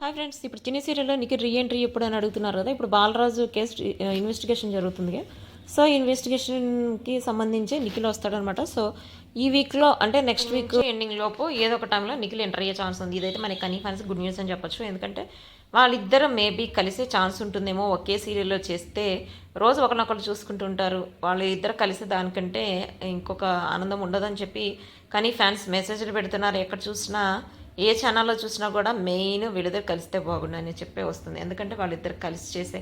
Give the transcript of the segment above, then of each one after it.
Hi friends ఇప్పుడు చిన్న సీరియల్లో నీకు రీఎంట్రీ ఎప్పుడు అని అడుగుతున్నారు కదా ఇప్పుడు బాలరాజు కేసు ఇన్వెస్టిగేషన్ జరుగుతుంది సో ఇన్వెస్టిగేషన్కి సంబంధించి నిఖిల్ వస్తాడనమాట. సో ఈ వీక్లో అంటే నెక్స్ట్ వీక్ ఎండింగ్ లోపు ఏదో ఒక టైంలో నిఖిల్ ఎంటర్ అయ్యే ఛాన్స్ ఉంది. ఇదైతే మనకి కనీ ఫ్యాన్స్ గుడ్ న్యూస్ అని చెప్పొచ్చు. ఎందుకంటే వాళ్ళిద్దరు మేబీ కలిసే ఛాన్స్ ఉంటుందేమో ఒకే సీరియల్లో చేస్తే రోజు ఒకరినొకరు చూసుకుంటుంటారు వాళ్ళు ఇద్దరు కలిసి దానికంటే ఇంకొక ఆనందం ఉండదని చెప్పి కానీ ఫ్యాన్స్ మెసేజ్లు పెడుతున్నారు. ఎక్కడ చూసినా ఏ ఛానల్లో చూసినా కూడా మెయిన్ వీళ్ళిద్దరు కలిస్తే బాగుండు అని చెప్పే వస్తుంది. ఎందుకంటే వాళ్ళిద్దరు కలిసి చేసే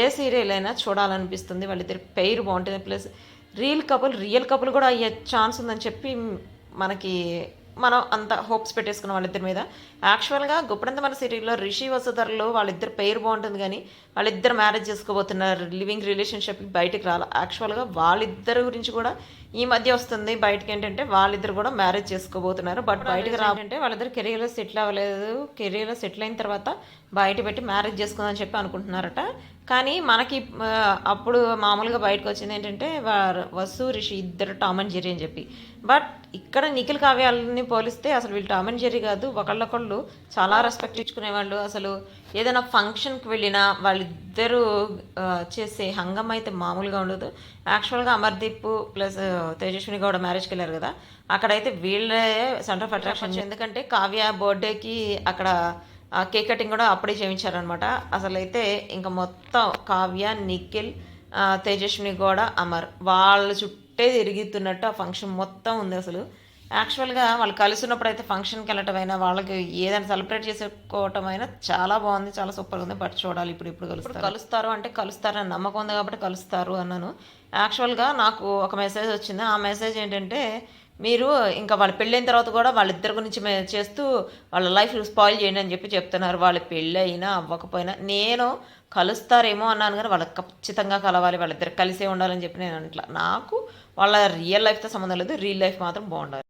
ఏ సీరియల్ అయినా చూడాలనిపిస్తుంది. వాళ్ళిద్దరు పెయిర్ బాగుంటుంది. Plus real couple real couple కూడా అయ్యే ఛాన్స్ ఉందని చెప్పి మనకి మనం అంత హోప్స్ పెట్టేసుకున్నాం వాళ్ళిద్దరి మీద. యాక్చువల్గా గుప్పడంత మన సీరియల్లో రిషి వసుధరలో వాళ్ళిద్దరు పేరు బాగుంటుంది కానీ వాళ్ళిద్దరు మ్యారేజ్ చేసుకోబోతున్నారు లివింగ్ రిలేషన్షిప్ బయటకు రాలి. యాక్చువల్గా వాళ్ళిద్దరి గురించి కూడా ఈ మధ్య వస్తుంది. బయటకి ఏంటంటే వాళ్ళిద్దరు కూడా మ్యారేజ్ చేసుకోబోతున్నారు. బట్ బయటకు రావాలంటే వాళ్ళిద్దరు కెరీర్లో సెటిల్ అవ్వలేదు. కెరీర్లో సెటిల్ అయిన తర్వాత బయట పెట్టి మ్యారేజ్ చేసుకుందని చెప్పి అనుకుంటున్నారట. కానీ మనకి అప్పుడు మామూలుగా బయటకు వచ్చింది ఏంటంటే వసు రిషి ఇద్దరు టామ్ అండ్ జెర్రీ అని చెప్పి. బట్ ఇక్కడ నిఖిల్ కావ్యాలని పోలిస్తే అసలు వీళ్ళు టామ్ అండ్ జెర్రీ కాదు ఒకళ్ళొకళ్ళు చాలా రెస్పెక్ట్ ఇచ్చుకునేవాళ్ళు. అసలు ఏదైనా ఫంక్షన్కి వెళ్ళినా వాళ్ళిద్దరూ చేసే హంగం అయితే మామూలుగా ఉండదు. యాక్చువల్గా అమర్దీప్ ప్లస్ తేజస్విని గౌడ మ్యారేజ్కి వెళ్ళారు కదా అక్కడైతే వీళ్ళే సెంటర్ ఆఫ్ అట్రాక్షన్ ఎందుకంటే కావ్య బర్త్డేకి అక్కడ కేక్ కటింగ్ కూడా అప్పుడే చేయించారనమాట అసలైతే ఇంకా మొత్తం కావ్య నిఖిల్ తేజస్విని కూడా అమర్ వాళ్ళ చుట్టే తిరుగుతున్నట్టు ఆ ఫంక్షన్ మొత్తం ఉంది అసలు. యాక్చువల్గా వాళ్ళు కలిసి ఉన్నప్పుడు అయితే ఫంక్షన్కి వెళ్ళటం అయినా వాళ్ళకి ఏదైనా సెలబ్రేట్ చేసుకోవటం అయినా చాలా బాగుంది చాలా సూపర్గా ఉంది. బట్ చూడాలి ఇప్పుడు ఇప్పుడు కలుస్తారు. కలుస్తారు అంటే కలుస్తారు అని నమ్మకం ఉంది కాబట్టి కలుస్తారు అన్నాను. యాక్చువల్గా నాకు ఒక మెసేజ్ వచ్చింది. ఆ మెసేజ్ ఏంటంటే మీరు ఇంకా వాళ్ళ పెళ్ళైన తర్వాత కూడా వాళ్ళిద్దరి గురించి చేస్తూ వాళ్ళ లైఫ్ స్పాయిల్ చేయండి అని చెప్పి చెప్తున్నారు. వాళ్ళ పెళ్ళి అయినా అవ్వకపోయినా నేను కలుస్తారేమో అన్నాను కానీ వాళ్ళకి ఖచ్చితంగా కలవాలి. వాళ్ళిద్దరు కలిసే ఉండాలని చెప్పి నేను అంట్లా. నాకు వాళ్ళ రియల్ లైఫ్తో సంబంధం లేదు. రియల్ లైఫ్ మాత్రం బాగుండాలి.